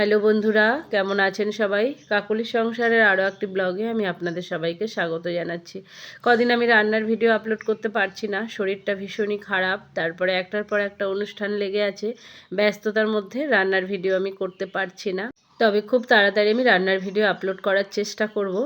Hello বন্ধুরা, কেমন আছেন সবাই? কাকলি সংসারের আরও একটি ব্লগে আমি আপনাদের সবাইকে স্বাগত জানাচ্ছি। কদিন আমি রান্নার ভিডিও আপলোড করতে পারছি না, শরীরটা ভীষণই খারাপ, তারপরে একটার পর একটা অনুষ্ঠান লেগে আছে, ব্যস্ততার মধ্যে রান্নার ভিডিও আমি করতে পারছি না। তবে খুব তাড়াতাড়ি আমি রান্নার ভিডিও আপলোড করার চেষ্টা করব।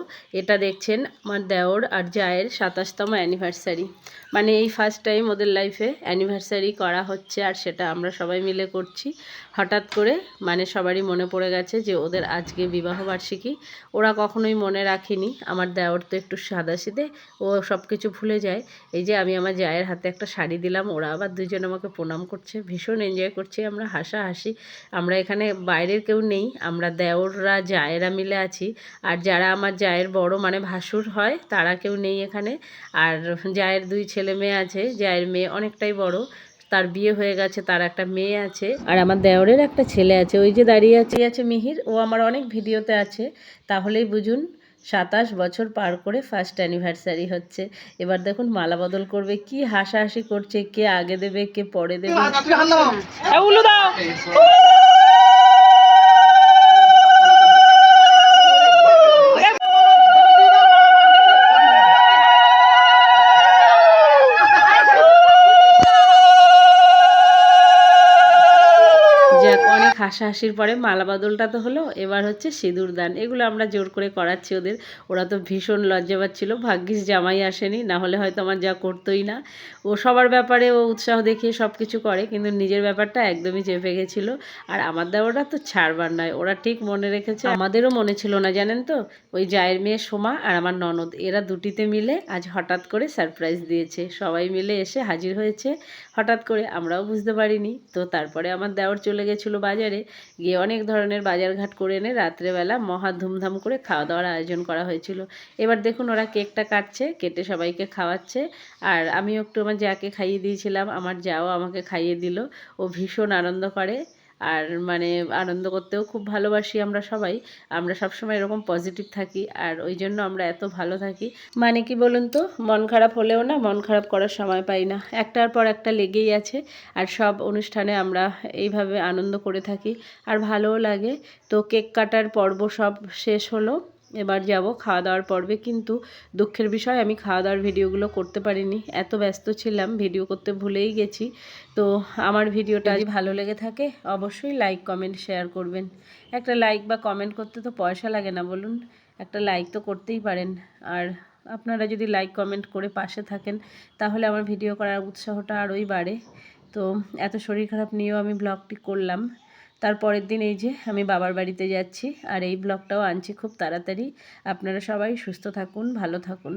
এটা দেখছেন আমার দেওর আর জায়ের সাতাশতম অ্যানিভার্সারি মানে এই ফার্স্ট টাইম ওদের লাইফে অ্যানিভার্সারি করা হচ্ছে আর সেটা আমরা সবাই মিলে করছি। হঠাৎ করে মানে সবারই মনে পড়ে গেছে যে ওদের আজকে বিবাহবার্ষিকী ওরা কখনোই মনে রাখিনি। আমার দেওর তো একটু সাদাসিদে ও সব কিছু ভুলে যায়। এই যে আমি আমার জায়ের হাতে একটা শাড়ি দিলাম, ওরা আবার দুজন আমাকে প্রণাম করছে। ভীষণ এনজয় করছি আমরা, হাসাহাসি। আমরা এখানে বাইরের কেউ নেই, আমরা দেওররা জায়েরা মিলে আছি। আর যারা আমার জায়ের বড় মানে ভাসুর হয় তারা কেউ নেই এখানে। আর জায়ের দুই ছেলে মেয়ে আছে জায়ের মেয়ে অনেকটাই বড়। তার বিয়ে হয়ে গেছে তার একটা মেয়ে আছে। আর আমার দেওরের একটা ছেলে আছে ওই যে দাঁড়িয়ে আছে আছে মিহির। ও আমার অনেক ভিডিওতে আছে। তাহলেই বুঝুন সাতাশ বছর পার করে ফার্স্ট অ্যানিভার্সারি হচ্ছে। এবার দেখুন মালা বদল করবে কি হাসাহাসি করছে কে আগে দেবে কে পরে দেবে। যাক, অনেক হাসাহাসির পরে মালা বদলটা তো হলো, এবার হচ্ছে সিঁদুর দান। এগুলো আমরা জোর করে করাচ্ছি ওদের। ওরা তো ভীষণ লজ্জা পাচ্ছিল ভাগ্যিস জামাই আসেনি, না হলে হয়তো আমার যা করতোই না। ও সবার ব্যাপারে ও উৎসাহ দেখিয়ে সব কিছু করে, কিন্তু নিজের ব্যাপারটা একদমই চেপে গেছিল। আর আমার দেওয়ারা তো ছাড়বার নয়, ওরা ঠিক মনে রেখেছে। আমাদেরও মনে ছিল না, জানেন তো? ওই জায়ের মেয়ে সোমা আর আমার ননদ, এরা দুটিতে মিলে আজ হঠাৎ করে সারপ্রাইজ দিয়েছে। সবাই মিলে এসে হাজির হয়েছে, হঠাৎ করে, আমরাও বুঝতে পারিনি। তো তারপরে আমার দেওয়ার চলে গেছিল বাজারে, গিয়ে অনেক ধরনের বাজারঘাট করে এনে রাত্রেবেলা মহা ধুমধাম করে খাওয়া দাওয়ার আয়োজন করা হয়েছিল। এবার দেখুন ওরা কেকটা কাটছে, কেটে সবাইকে খাওয়াচ্ছে। আর আমিও একটু আমার যাকে খাইয়ে দিয়েছিলাম, আমার যাও আমাকে খাইয়ে দিল। ও ভীষণ আনন্দ করে। আর মানে আনন্দ করতেও খুব ভালোবাসি আমরা সবাই। আমরা সবসময় এরকম পজিটিভ থাকি আর ওই জন্য আমরা এত ভালো থাকি। মানে কি বলুন তো, মন খারাপ হলেও না মন খারাপ করার সময় পাই না। একটার পর একটা লেগেই আছে আর সব অনুষ্ঠানে আমরা এইভাবে আনন্দ করে থাকি। আর ভালোও লাগে। তো কেক কাটার পর্ব সব শেষ হলো। এবার যাব খাওয়া দাওয়ার পর্বে। কিন্তু দুঃখের বিষয়, আমি খাওয়া দাওয়ার ভিডিওগুলো করতে পারিনি। এত ব্যস্ত ছিলাম, ভিডিও করতে ভুলেই গেছি। তো আমার ভিডিওটা যদি ভালো লেগে থাকে, অবশ্যই লাইক, কমেন্ট, শেয়ার করবেন। একটা লাইক বা কমেন্ট করতে তো পয়সা লাগে না, বলুন। একটা লাইক তো করতেই পারেন। আর আপনারা যদি লাইক, কমেন্ট করে পাশে থাকেন, তাহলে আমার ভিডিও করার উৎসাহটা আরোই বাড়ে। তো এত শরীর খারাপ নিয়েও আমি ব্লগটি করলাম। তারপরের দিন এই যে আমি বাবার বাড়িতে যাচ্ছি আর এই ব্লগটাও আনছি খুব তাড়াতাড়ি। আপনারা সবাই সুস্থ থাকুন, ভালো থাকুন।